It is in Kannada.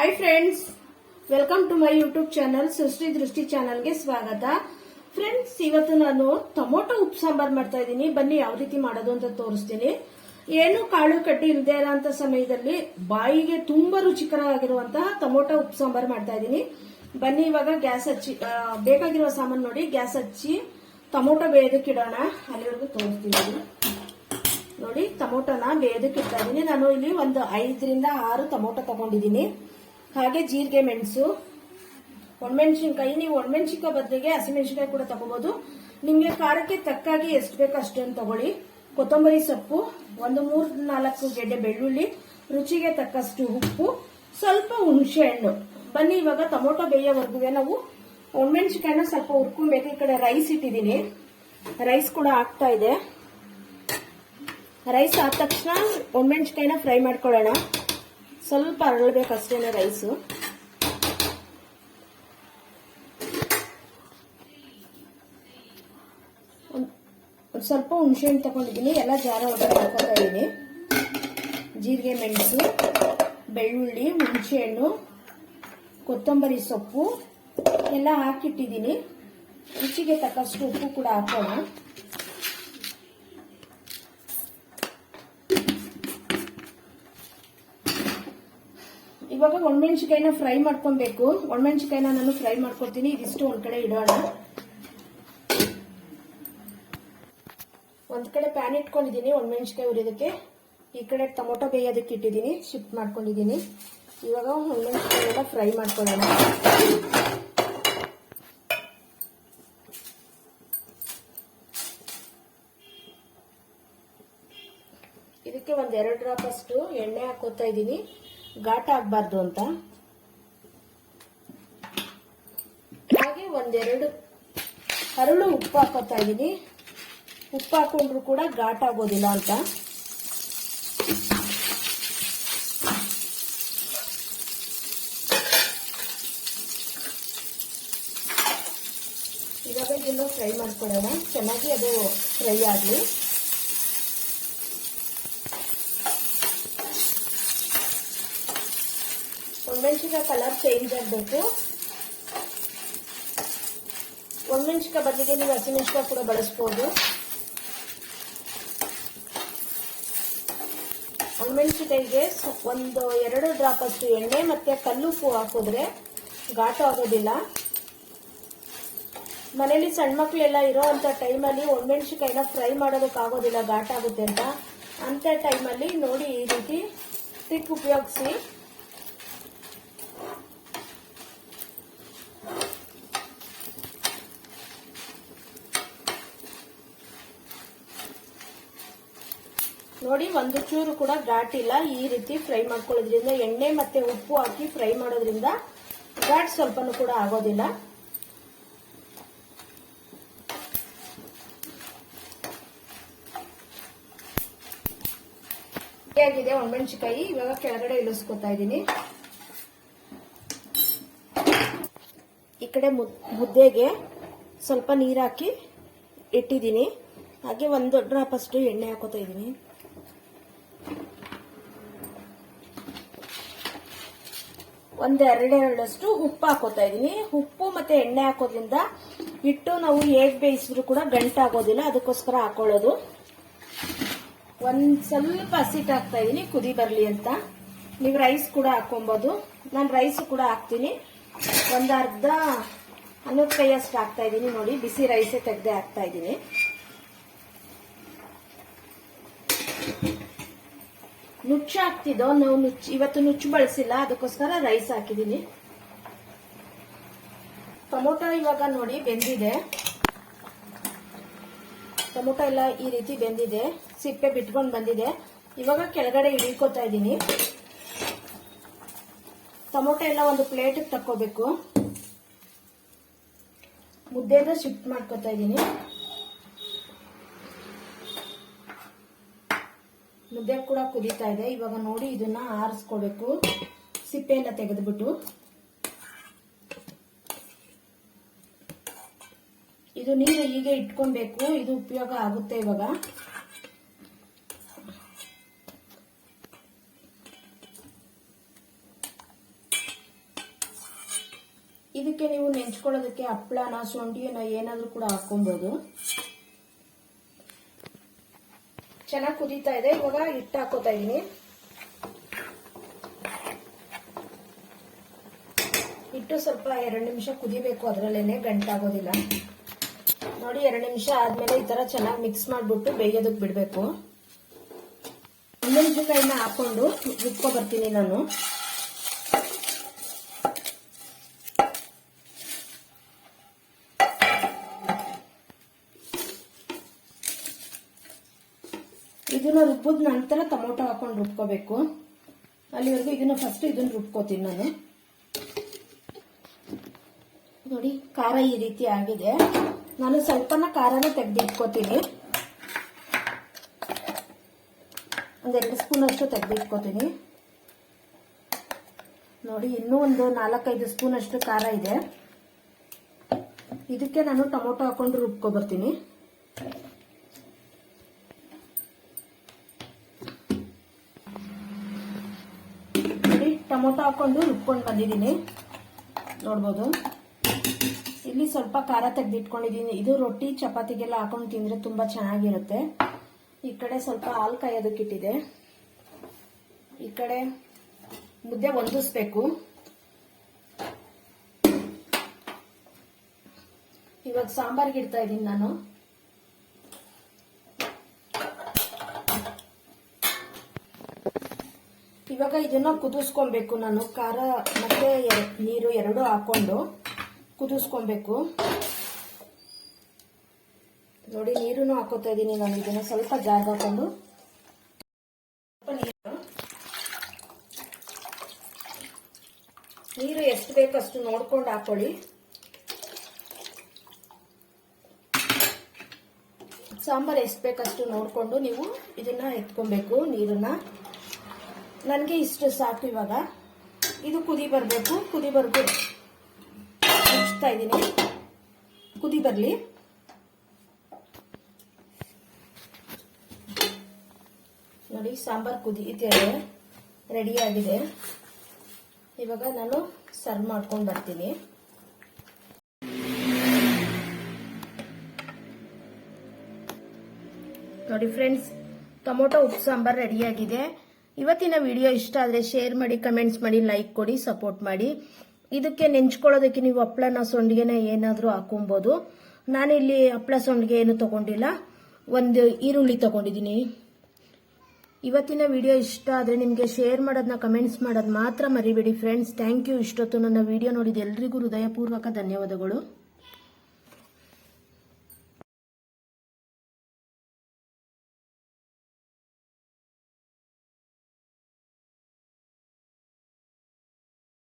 Hi friends welcome to my YouTube channel Srishti Drishti ಚಾನಲ್ಗೆ ಸ್ವಾಗತ. ಫ್ರೆಂಡ್ಸ್ ಇವತ್ತು ನಾನು ಟೊಮೊಟೊ ಉಪ್ ಸಾಂಬಾರ್ ಮಾಡ್ತಾ ಇದ್ದೀನಿ. ಬನ್ನಿ ಯಾವ ರೀತಿ ಮಾಡೋದು ಅಂತ ತೋರಿಸ್ತೀನಿ. ಏನು ಕಾಳು ಕಡ್ಡಿ ಇಲ್ಲದೆ ಇರೋಂಥ ಸಮಯದಲ್ಲಿ ಬಾಯಿಗೆ ತುಂಬಾ ರುಚಿಕರವಾಗಿರುವಂತಹ ಟೊಮೊಟೊ ಉಪ್ ಸಾಂಬಾರ್ ಮಾಡ್ತಾ ಇದ್ದೀನಿ. ಬನ್ನಿ ಇವಾಗ ಗ್ಯಾಸ್ ಹಚ್ಚಿ ಬೇಕಾಗಿರುವ ಸಾಮಾನು ನೋಡಿ. ಗ್ಯಾಸ್ ಹಚ್ಚಿ ಟೊಮೊಟೊ ಬೇಯೋದಕ್ಕೆ ಇಡೋಣ. ಅಲ್ಲಿವರೆಗೂ ತೋರಿಸ್ತೀನಿ ನೋಡಿ. ನೋಡಿ, ಟೊಮೊಟೊನ ಬೇಯೋದಕ್ಕಿಡ್ತಾ ಇದ್ದೀನಿ. ನಾನು ಇಲ್ಲಿ ಒಂದು ಐದರಿಂದ ಆರು ಟೊಮೊಟೊ ತಗೊಂಡಿದ್ದೀನಿ. ಹಾಗೆ ಜೀರಿಗೆ ಮೆಣಸು, ಒಣಮೆಣಸಿನ್ಕಾಯಿ, ನೀವು ಒಣಮೆಣಸಿನ್ಕಾಯಿ ಬದಲಿಗೆ ಹಸಿಮೆಣಸಿನ್ಕಾಯಿ ಕೂಡ ತಗೋಬಹುದು ನಿಮ್ಗೆ ಖಾರಕ್ಕೆ ತಕ್ಕಾಗಿ ಎಷ್ಟು ಬೇಕು ಅಷ್ಟೊಂದು ತಗೊಳ್ಳಿ. ಕೊತ್ತಂಬರಿ ಸೊಪ್ಪು, ಒಂದು ಮೂರ್ ನಾಲ್ಕು ಗೆಡ್ಡೆ ಬೆಳ್ಳುಳ್ಳಿ, ರುಚಿಗೆ ತಕ್ಕಷ್ಟು ಉಪ್ಪು, ಸ್ವಲ್ಪ ಹುಣಸೆ ಹಣ್ಣು. ಬನ್ನಿ, ಇವಾಗ ಟೊಮೊಟೊ ಬೇಯೋವರೆಗೂ ನಾವು ಒಣಮೆಣಸಿನ್ಕಾಯಿನ ಸ್ವಲ್ಪ ಹುರ್ಕೊಬೇಕು. ಈ ಕಡೆ ರೈಸ್ ಇಟ್ಟಿದ್ದೀನಿ. ರೈಸ್ ಕೂಡ ಆಗ್ತಾ ಇದೆ. ರೈಸ್ ಆದ ತಕ್ಷಣ ಒಣಮೆಣಸಿನ್ಕಾಯಿನ ಫ್ರೈ ಮಾಡ್ಕೊಳ್ಳೋಣ. ಸ್ವಲ್ಪ ಅರಳಬೇಕಷ್ಟೇನೆ ರೈಸು ಒಂದ್- ಸ್ವಲ್ಪ ಹುಣಸೆಹಣ್ಣು ತಗೊಂಡಿದ್ದೀನಿ, ಎಲ್ಲ ಜಾರ ಒಳಗಡೆ ಹಾಕೋತಾ ಇದ್ದೀನಿ. ಜೀರಿಗೆ, ಮೆಣಸು, ಬೆಳ್ಳುಳ್ಳಿ ಹುಣಸೆಹಣ್ಣು ಕೊತ್ತಂಬರಿ ಸೊಪ್ಪು, ಎಲ್ಲ ಹಾಕಿಟ್ಟಿದ್ದೀನಿ. ರುಚಿಗೆ ತಕ್ಕಷ್ಟು ಉಪ್ಪು ಕೂಡ ಹಾಕೋಣ ಇವಾಗ ಒಣಮೆಣಸಿಕಾಯಿನ ಫ್ರೈ ಮಾಡ್ಕೊಬೇಕು. ಒಣಮೆಣಸಿಕಾಯಿನ ನಾನು ಫ್ರೈ ಮಾಡ್ಕೊತೀನಿ. ಇದಿಷ್ಟು ಒಂದ್ ಕಡೆ ಇಡೋಣ. ಒಂದ್ ಕಡೆ ಪ್ಯಾನ್ ಇಟ್ಕೊಂಡಿದ್ದೀನಿ ಒಣಮೆಣಸಿಕಾಯಿ ಉರಿಯೋದಕ್ಕೆ ಈ ಕಡೆ ಟೊಮೊಟೊ ಬೇಯೋದಕ್ಕೆ ಇಟ್ಟಿದ್ದೀನಿ. ಶಿಫ್ಟ್ ಮಾಡ್ಕೊಂಡಿದ್ದೀನಿ. ಇವಾಗ ಎಲ್ಲ ಫ್ರೈ ಮಾಡ್ಕೊಳ್ಳೋಣ. ಇದಕ್ಕೆ ಒಂದ್ ಎರಡು ಡ್ರಾಪ್ ಅಷ್ಟು ಎಣ್ಣೆ ಹಾಕೋತಾ ಇದ್ದೀನಿ. ಘಾಟ ಆಗ್ಬಾರ್ದು ಅಂತ. ಹಾಗೆ ಒಂದೆರಡು ಹರಳು ಉಪ್ಪು ಹಾಕೋತಾ ಇದ್ದೀನಿ. ಉಪ್ಪು ಹಾಕೊಂಡ್ರು ಕೂಡ ಘಾಟ ಆಗೋದಿಲ್ಲ ಅಂತ. ಇವಾಗ ಇದನ್ನು ಫ್ರೈ ಮಾಡ್ಕೊಳ್ಳೋಣ. ಚೆನ್ನಾಗಿ ಅದು ಫ್ರೈ ಆಗಲಿ. ಒಣಮೆಣಸಿಕಾಯಿ ಕಲರ್ ಚೇಂಜ್ ಆಗಬೇಕು. ಒಣಮೆಣಸಿಕಾಯಿ ಬದಲಿಗೆ ನೀವು ಹಸಿಮೆಣಸಿಕಾಯಿ ಕೂಡ ಬಳಸ್ಬೋದು. ಒಣಮೆಣಸಿನಕಾಯಿಗೆ ಒಂದು ಎರಡು ಡ್ರಾಪ್ ಅಷ್ಟು ಎಣ್ಣೆ ಮತ್ತೆ ಕಲ್ಲುಪ್ಪು ಹಾಕಿದ್ರೆ ಘಾಟ ಆಗೋದಿಲ್ಲ. ಮನೇಲಿ ಸಣ್ಣ ಮಕ್ಕಳೆಲ್ಲ ಇರೋ ಅಂತ ಟೈಮಲ್ಲಿ ಒಣಮೆಣಸಿಕಾಯಿನ ಫ್ರೈ ಮಾಡೋದಕ್ಕಾಗೋದಿಲ್ಲ ಘಾಟ ಆಗುತ್ತೆ ಅಂತ. ಅಂತ ಟೈಮಲ್ಲಿ ನೋಡಿ ಈ ರೀತಿ ಟ್ರಿಕ್ ಉಪಯೋಗಿಸಿ. ನೋಡಿ, ಒಂದು ಚೂರು ಕೂಡ ಘಾಟ್ ಇಲ್ಲ. ಈ ರೀತಿ ಫ್ರೈ ಮಾಡ್ಕೊಳ್ಳೋದ್ರಿಂದ ಎಣ್ಣೆ ಮತ್ತೆ ಉಪ್ಪು ಹಾಕಿ ಫ್ರೈ ಮಾಡೋದ್ರಿಂದ ಘಾಟ್ ಸ್ವಲ್ಪನೂ ಕೂಡ ಆಗೋದಿಲ್ಲ. ಆಗಿದೆ ಒಣಮೆಣಸಿಕಾಯಿ ಇವಾಗ ಕೆಳಗಡೆ ಇಳಿಸ್ಕೊತಾ ಇದ್ದೀನಿ. ಈ ಕಡೆ ಮುದ್- ಮುದ್ದೆಗೆ ಸ್ವಲ್ಪ ನೀರಾಕಿ ಇಟ್ಟಿದ್ದೀನಿ. ಹಾಗೆ ಒಂದು ಡ್ರಾಪ್ ಅಷ್ಟು ಎಣ್ಣೆ ಹಾಕೋತಾ ಇದ್ದೀನಿ. ಒಂದು ಎರಡೆರಡಷ್ಟು ಉಪ್ಪು ಹಾಕೋತಾ ಇದ್ದೀನಿ. ಉಪ್ಪು ಮತ್ತೆ ಎಣ್ಣೆ ಹಾಕೋದ್ರಿಂದ ಹಿಟ್ಟು ನಾವು ಹೇಗೆ ಬೇಯಿಸಿದ್ರು ಕೂಡ ಗಂಟಾಗೋದಿಲ್ಲ, ಅದಕ್ಕೋಸ್ಕರ ಹಾಕೊಳ್ಳೋದು. ಒಂದ್ ಸ್ವಲ್ಪ ಹಸಿಟ್ಟು ಹಾಕ್ತಾ ಇದ್ದೀನಿ, ಕುದಿ ಬರಲಿ ಅಂತ. ನೀವು ರೈಸ್ ಕೂಡ ಹಾಕೊಬೋದು ನಾನು ರೈಸ್ ಕೂಡ ಹಾಕ್ತೀನಿ. ಒಂದು ಅರ್ಧ ಅನ್ನದ ಕೈಯಷ್ಟು ಹಾಕ್ತಾ ಇದ್ದೀನಿ ನೋಡಿ, ಬಿಸಿ ರೈಸೇ ತೆಗ್ದೆ ಹಾಕ್ತಾ ಇದೀನಿ ನುಚ್ಚು ಹಾಕ್ತಿದ್ದೋ ನಾವು ನುಚ್ಚು, ಇವತ್ತು ನುಚ್ಚು ಬಳಸಿಲ್ಲ, ಅದಕ್ಕೋಸ್ಕರ ರೈಸ್ ಹಾಕಿದೀನಿ. ಟೊಮೊಟೊ ಇವಾಗ ನೋಡಿ ಬೆಂದಿದೆ. ಟೊಮೊಟೊ ಎಲ್ಲ ಈ ರೀತಿ ಬೆಂದಿದೆ, ಸಿಪ್ಪೆ ಬಿಟ್ಕೊಂಡು ಬಂದಿದೆ. ಇವಾಗ ಕೆಳಗಡೆ ಇಳಿಕೋತಾ ಇದ್ದೀನಿ ಟೊಮೊಟೊ ಎಲ್ಲ ಒಂದು ಪ್ಲೇಟಿಗೆ ತಕ್ಕೋಬೇಕು. ಮುದ್ದೆದ ಶಿಫ್ಟ್ ಮಾಡ್ಕೋತಾ ಇದ್ದೀನಿ ಮುದ್ದೆ ಕೂಡ ಕುದೀತಾ ಇದೆ. ಇವಾಗ ನೋಡಿ ಇದನ್ನ ಆರಿಸ್ಕೋಬೇಕು. ಸಿಪ್ಪೆ ಎಲ್ಲ ತೆಗೆದ್ಬಿಟ್ಟು. ಇದು ನೀರು ಹೀಗೆ ಇಟ್ಕೊಬೇಕು. ಇದು ಉಪಯೋಗ ಆಗುತ್ತೆ ಇವಾಗ. ಇದಕ್ಕೆ ನೀವು ನೆಂಚ್ಕೊಳ್ಳೋದಕ್ಕೆ ಹಪ್ಪಳನ, ಶುಂಠಿಯನ್ನ ಏನಾದ್ರೂ ಕೂಡ ಹಾಕೊಬಹುದು ಚೆನ್ನಾಗಿ ಕುದೀತಾ ಇದೆ. ಇವಾಗ ಹಿಟ್ಟು ಹಾಕೋತಾ ಇದೀನಿ. ಹಿಟ್ಟು ಸ್ವಲ್ಪ ಎರಡು ನಿಮಿಷ ಕುದಿಬೇಕು, ಅದರಲ್ಲೇನೆ ಗಂಟಾಗೋದಿಲ್ಲ ನೋಡಿ, ಎರಡು ನಿಮಿಷ ಆದ್ಮೇಲೆ ಈ ತರ ಚೆನ್ನಾಗಿ ಮಿಕ್ಸ್ ಮಾಡ್ಬಿಟ್ಟು ಬೇಯೋದಕ್ಕೆ ಬಿಡ್ಬೇಕು. ಮೆಣಸಿನಕಾಯಿನ ಹಾಕೊಂಡು ರುಬ್ಕೊ ಬರ್ತೀನಿ ನಾನು ಇದನ್ನ ರುಬ್ಬಿದ ನಂತರ ಟೊಮೊಟೊ ಹಾಕೊಂಡು ರುಬ್ಕೋಬೇಕು. ಅಲ್ಲಿವರೆಗೂ ಇದನ್ನ ಫಸ್ಟ್ ಇದನ್ನ ರುಬ್ಕೋತೀನಿ ನಾನು. ನೋಡಿ, ಖಾರ ಈ ರೀತಿ ಆಗಿದೆ. ನಾನು ಸ್ವಲ್ಪನ ಖಾರನ ತೆಗೆದಿಟ್ಕೋತೀನಿ. ಒಂದೆರಡು ಸ್ಪೂನ್ ಅಷ್ಟು ತೆಗೆದಿಟ್ಕೋತೀನಿ. ನೋಡಿ, ಇನ್ನೂ ಒಂದು ನಾಲ್ಕೈದು ಸ್ಪೂನ್ ಅಷ್ಟು ಖಾರ ಇದೆ. ಇದಕ್ಕೆ ನಾನು ಟೊಮೊಟೊ ಹಾಕೊಂಡು ರುಬ್ಕೊ ಬರ್ತೀನಿ ನೋಡಿ ಟೊಮೊಟೊ ಹಾಕೊಂಡು ರುಬ್ಕೊಂಡು ಬಂದಿದ್ದೀನಿ. ನೋಡ್ಬೋದು. ಇಲ್ಲಿ ಸ್ವಲ್ಪ ಖಾರ ತೆಗೆದಿಟ್ಕೊಂಡಿದ್ದೀನಿ. ಇದು ರೊಟ್ಟಿ ಚಪಾತಿಗೆಲ್ಲ ಹಾಕೊಂಡು ತಿಂದರೆ ತುಂಬ ಚೆನ್ನಾಗಿರುತ್ತೆ. ಈ ಕಡೆ ಸ್ವಲ್ಪ ಹಾಲು ಕಾಯೋದಕ್ಕಿಟ್ಟಿದೆ ಈ ಕಡೆ ಮುದ್ದೆ ಹೊಂದಿಸ್ಬೇಕು. ಇವಾಗ ಸಾಂಬಾರ್ಗೆ ಇಡ್ತಾ ಇದ್ದೀನಿ ನಾನು. ಇವಾಗ ಇದನ್ನ ಕುದಿಸ್ಕೊಬೇಕು ನಾನು. ಖಾರ ಮತ್ತೆ ನೀರು ಎರಡು ಹಾಕೊಂಡು ಕುದಿಸ್ಕೊಬೇಕು. ನೋಡಿ ನೀರನ್ನು ಹಾಕೋತಾ ಇದ್ದೀನಿ ನಾನು. ಇದನ್ನ ಸ್ವಲ್ಪ ಜಾಗ ಹಾಕೊಂಡು ನೀರು. ನೀರು ಎಷ್ಟು ಬೇಕಷ್ಟು ನೋಡ್ಕೊಂಡು ಹಾಕೊಳ್ಳಿ. ಸಾಂಬಾರ್ ಎಷ್ಟು ಬೇಕಷ್ಟು ನೋಡ್ಕೊಂಡು ನೀವು ಇದನ್ನ ಎತ್ಕೊಬೇಕು, ನೀರನ್ನ. ನನಗೆ ಇಷ್ಟು ಸಾಕು ಇವಾಗ. ಇದು ಕುದಿ ಬರಬೇಕು ಕುದಿ ಬರಬೇಕು ಮುಚ್ತಾ ಇದ್ದೀನಿ. ಕುದಿ ಬರಲಿ. ನೋಡಿ, ಸಾಂಬಾರ್ ಕುದಿ ರೆಡಿ ಆಗಿದೆ. ಇವಾಗ ನಾನು ಸರ್ವ್ ಮಾಡ್ಕೊಂಡು ಬರ್ತೀನಿ. ನೋಡಿ ಫ್ರೆಂಡ್ಸ್ ಟೊಮೊಟೊ, ಉಪ್ಪು, ಸಾಂಬಾರ್ ರೆಡಿಯಾಗಿದೆ ಇವತ್ತಿನ ವಿಡಿಯೋ ಇಷ್ಟ ಆದರೆ ಶೇರ್ ಮಾಡಿ ಕಮೆಂಟ್ಸ್ ಮಾಡಿ ಲೈಕ್ ಕೊಡಿ ಸಪೋರ್ಟ್ ಮಾಡಿ. ಇದಕ್ಕೆ ನೆಂಚ್ಕೊಳ್ಳೋದಕ್ಕೆ ನೀವು ಹಪ್ಪಳನ ಸೊಂಡಿಗೆನ ಏನಾದರೂ ಹಾಕೊಬೋದು ನಾನಿಲ್ಲಿ ಹಪ್ಪಳ ಸೊಂಡಿಗೆ ಏನು ತಗೊಂಡಿಲ್ಲ. ಒಂದು ಈರುಳ್ಳಿ ತಗೊಂಡಿದ್ದೀನಿ. ಇವತ್ತಿನ ವಿಡಿಯೋ ಇಷ್ಟ ಆದರೆ ನಿಮಗೆ ಶೇರ್ ಮಾಡೋದನ್ನ ಕಮೆಂಟ್ಸ್ ಮಾಡೋದು ಮಾತ್ರ ಮರಿಬೇಡಿ. ಫ್ರೆಂಡ್ಸ್ ಥ್ಯಾಂಕ್ ಯು ಇಷ್ಟೊತ್ತು ನನ್ನ ವಿಡಿಯೋ ನೋಡಿದ ಎಲ್ರಿಗೂ ಹೃದಯಪೂರ್ವಕ ಧನ್ಯವಾದಗಳು.